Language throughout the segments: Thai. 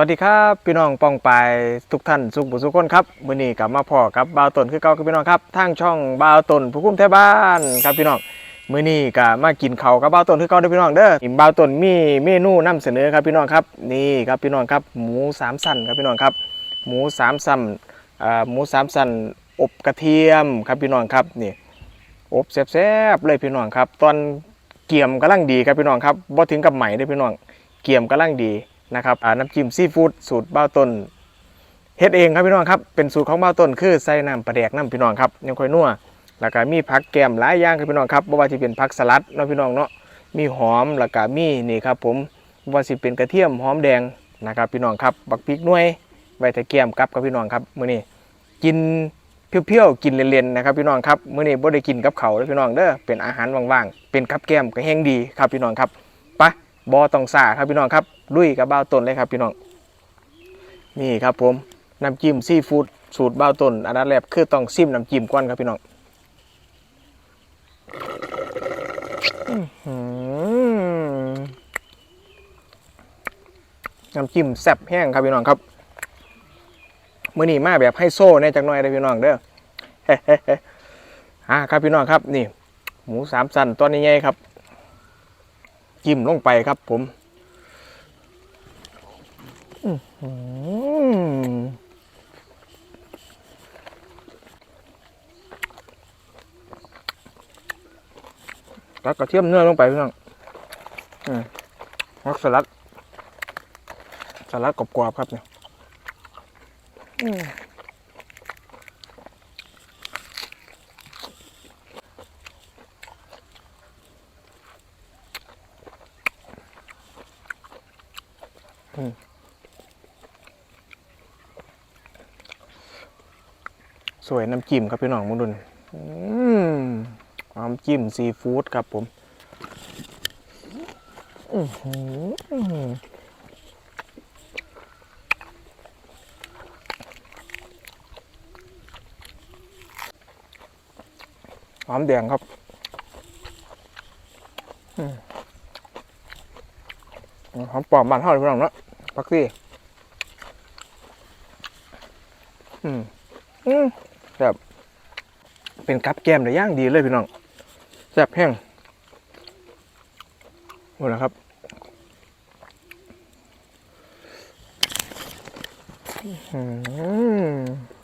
วัสดีครับพี่น้องป้องไปทุกท่านสุขบุญสุขคนครับมื้อนี้กลับมาพ่อกับบ่าวตนคือเก่ากับพี่น้องครับทางช่องบ่าวตนผู้คุ้มแท้บ้านครับพี่น้องมื้อนี้ก็มากินข้าวกับบ่าวตนคือเก่าเด้อพี่น้องเด้อกินบ่าวตนมีเมนูนำเสนอครับพี่น้องครับนี่ครับพี่น้องครับหมูสามสันครับพี่น้องครับหมูสามสันอ่าหมูสามสันอบกระเทียมครับพี่น้องครับนี่อบแซ่บๆเลยพี่น้องครับ ตอนเกี่ยมกำลังดีครับพี่น้องครับบ่ถึงกับใหม่เด้อพี่น้องเกี่ยมกำลังดี นะครับน้ำจิ้มซีฟู้ดสูตรบ้าต้นเฮ็ดเองครับพี่น้องครับเป็นสูตรของบ้าต้นคือใส่น้ำปลาแดกน้ำพี่น้องครับยังค่อยนัวแล้วก็มีผักแกมหลายอย่างครับพี่น้องครับบ่ว่าจะเป็นผักสลัดเนาะพี่น้องเนาะมีหอมแล้วก็มีนี่ครับผมบ่ว่าสิเป็นกระเทียมหอมแดงนะครับพี่น้องครับบักพริกหน่วยไว้แต่แกมกับกับพี่น้องครับมื้อนี้กินเพียวๆกินเล่นๆนะครับพี่น้องครับมื้อนี้บ่ได้กินกับเขาวเด้อพี่น้องเด้อเป็นอาหารว่างๆเป็นกับแกมก็แห้งดีครับพี่น้องครับ บอต้องสาครับพี่น้องครับลุยกับเบ้าต้นเลยครับพี่น้อง นี่ครับผมน้ำจิ้มซีฟู้ดสูตรเบ้าต้นอันดับแรกคือต้องซิมน้ำจิ้มก่อนครับพี่น้องน้ำจิ้มแซ่บแห้งครับพี่น้องครับมื่อนี้มาแบบให้โซ่เนี่ยจักหน่อยเลยพี่น้องเด้ออ่าครับพี่น้องครับนี่ หมูสามสันตัวนี้ใหญ่ครับ จิ้มลงไปครับผมอื้อหือตักกระเทียมเนื้อลงไปพี่น้องมักสลัด สลัดกรอบๆครับเนี่ย สวยน้ำจิ้มครับพี่น้องมุดุนอืมน้ำจิ้มซีฟู้ดครับผมหอมแดงครับหอมปลอมบ้านเท่าเลยพี่น้องเนาะ พักซี่อืมอืมแบบเป็นกับแก้มแต่ย่างดีเลยพี่น้องแซ่บแห้งหมดแล้วครับอืม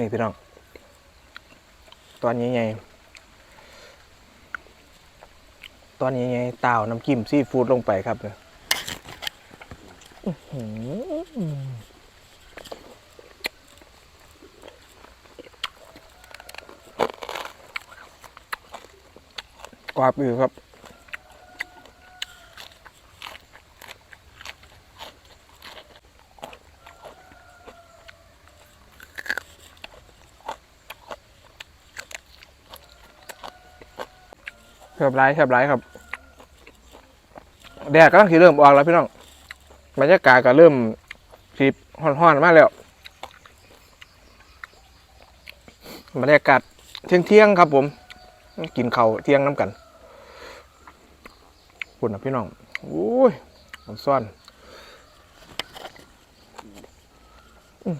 นี่พี่น้อง ตอนใหญ่ๆตอนใหญ่ๆเต่าน้ำจิ้มซีฟู้ดลงไปครับเนี่ยกรอบอยู่ครับ บร้ายแซ่บร้ายครับแดดก็ต้องสีเริ่มออกแล้วพี่น้องบรรยากาศก็เริ่มสีห้อนๆมากแล้วบรรยากาศเที่ยงๆครับผม กินข้าวเที่ยงน้ำกันคุณนะพี่น้องโอ้ยผมซ่อนอือ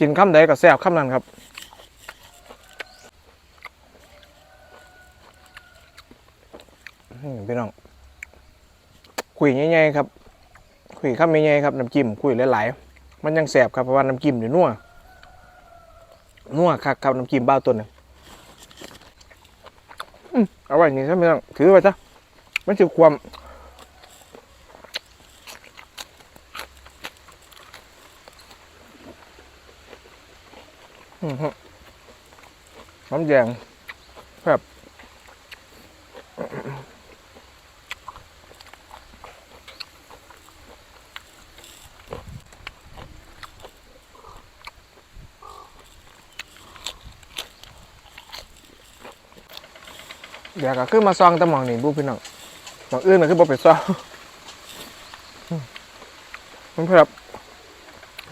กินคำใดก็แซ่บคำนั้นครับพี่น้องคุยง่ายๆครับ คุยคำง่ายๆครับน้ำจิ้มคุยหลายๆมันยังแสบครับเพราะว่าน้ำจิ้มอยู่นัวนัวคักครับน้ำจิ้มบ้าต้นเนี่ยอืมเอาไว้นี่ใช่ไหมต้องถือไว้ซะมันจะความอืมฮึ น้ำแดงแบบเดี๋ยวก็ขึ้นมาซองตะหมองนี่บุพี่น้องหมองอื่นน่ะคือบ่ไปซองมันเพื่อ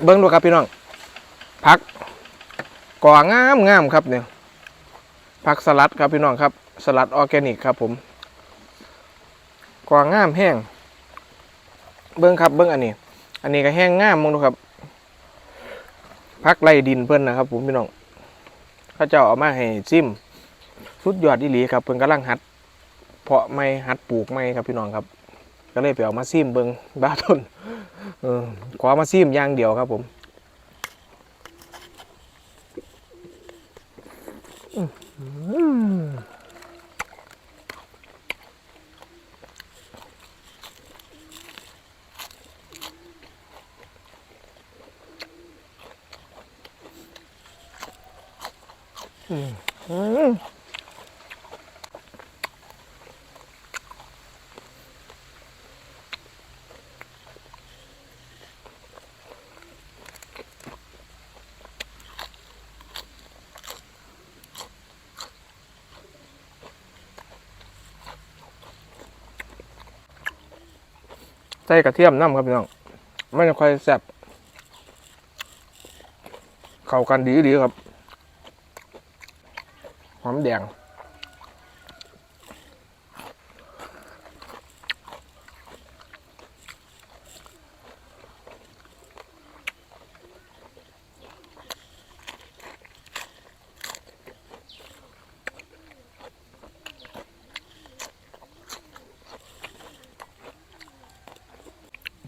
เบิ้งดูครับพี่น้องผัก ก่องามงามครับเนี่ยผักสลัดครับพี่น้องครับ สลัดออร์แกนิกครับผมก่องามแห้ง เบิ้งครับเบิ้งอันนี้ อันนี้ก็แห้งงามมองดูครับพักไล่ดินเพิ่นนะครับ ผมพี่น้องข้าเจ้าเอามาให้ซิมสุดยอดอีหลีครับเพิ่นกำลังหัด เพาะไม่หัดปลูกไม่ครับพี่น้องครับ ก็เลยไปเอามาซิมเบิ้งบ้าต้นเออขอมาซิมอย่างเดียวครับผม อื้อหืออืม ใส่กระเทียมน้ำครับพี่น้องไม่ค่อยแซ่บเข้ากันดีดีครับ หอมแดง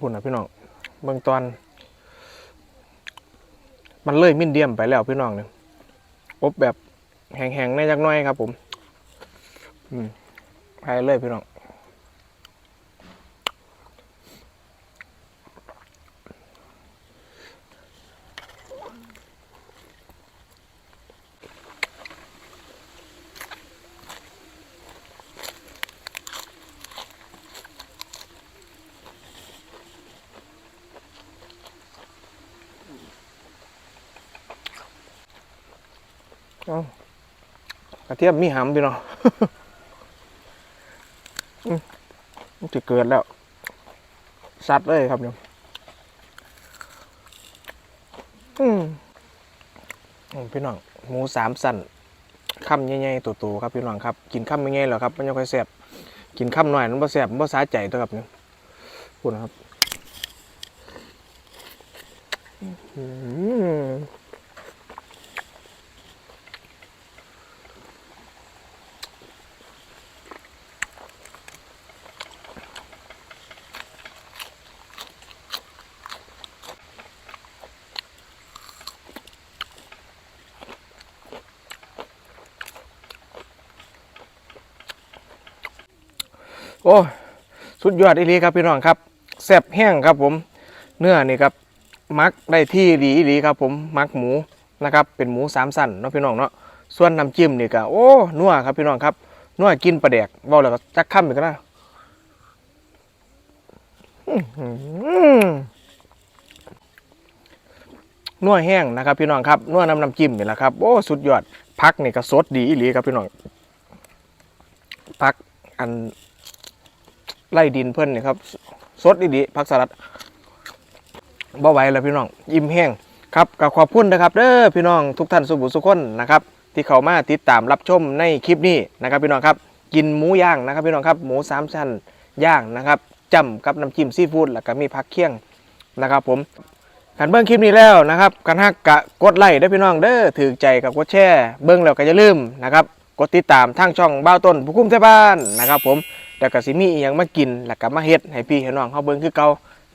พูดนะพี่น้องเบื้องตอน มันเลยมินเดียมไปแล้วพี่น้องเนี่ยอบแบบแห้งๆในจักน้อยครับ ผม อืมไปเลยพี่น้อง กระเทียมมีหำพี่น้องอืมมันจะเกิดแล้วสัดเลยครับเนี่ยอืมอืมพี่น้องหมูสามสันคำใหญ่ๆตัวๆครับพี่น้องครับ กินคำใหญ่ๆแล้วครับมันยังค่อยแซ่บกินคำหน่อยมันบ่แซ่บมันบ่สาใจตัวครับเนี่ยพูดนะครับ อืม อ้สุดยอดอีหลีครับพี่น้องครับแซ่บแห้งครับผมเนื้อนี่ครับมักได้ที่ดีอีหลีครับผมมักหมูนะครับเป็นหมูสามสันเนาะพี่น้องเนาะส่วนน้ำจิ้มนี่ก็โอ้นัวครับพี่น้องครับนัวกินปลาแดกเบาแล้วก็จักค่ำอีกนะอื้อหือนัวแห้งนะครับพี่น้องครับนัวน้ำน้ำจิ้มนี่แหละครับโอ้สุดยอดพักนี่ก็สดดีอีหลีครับพี่น้องพักอัน ไล่ดินเพื่อนนี่ครับสดดีๆผักสลัดบ่ไหวแล้วพี่น้องยิ้มแห้งครับกับขอบคุณนะครับเด้อพี่น้องทุกท่านสุบุสุคนนะครับที่เข้ามาติดตามรับชมในคลิปนี้นะครับพี่น้องครับกินหมูย่างนะครับพี่น้องครับหมูสามชั้นย่างนะครับจ้ำกับน้ำจิ้มซีฟู้ดแล้วก็มีผักเคี่ยงนะครับ ผมขันเบิ้งคลิปนี้แล้วนะครับกันฮักกะกดไลค์ได้อพี่น้องเด้อถือใจกับกดแชร์เบิ้งแล้วก็อย่าลืมนะครับกดติดตามทางช่องบ้าวต้นผู้คุ้มเทบ้านนะครับผม แต่ก็สิมีอหยังมากินแล้วก็มาเฮ็ดให้พี่ให้น้องเฮาเบิ่งคือเก่า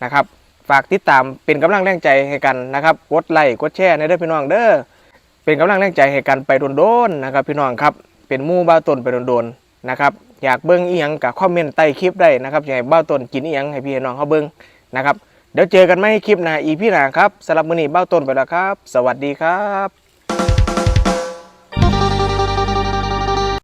นะครับฝากติดตามเป็นกำลังแรงใจให้กันนะครับกดไลค์กดแชร์ในเด้อพี่น้องเด้อเป็นกำลังแรงใจให้กันไปโดนๆนะครับพี่น้องครับเป็นมู่บ้าต้นไปโดนๆนะครับอยากเบิ้งอีหยังกับคอมเมนต์ใต้คลิปได้นะครับอยากให้บ้าต้นกินอีหยังให้พี่น้องเขาเบิ้งนะครับเดี๋ยวเจอกันไหมคลิปหน้าอีพี่หน้าครับสำหรับมื้อนี้บ้าต้นไปแล้วครับ สวัสดีครับ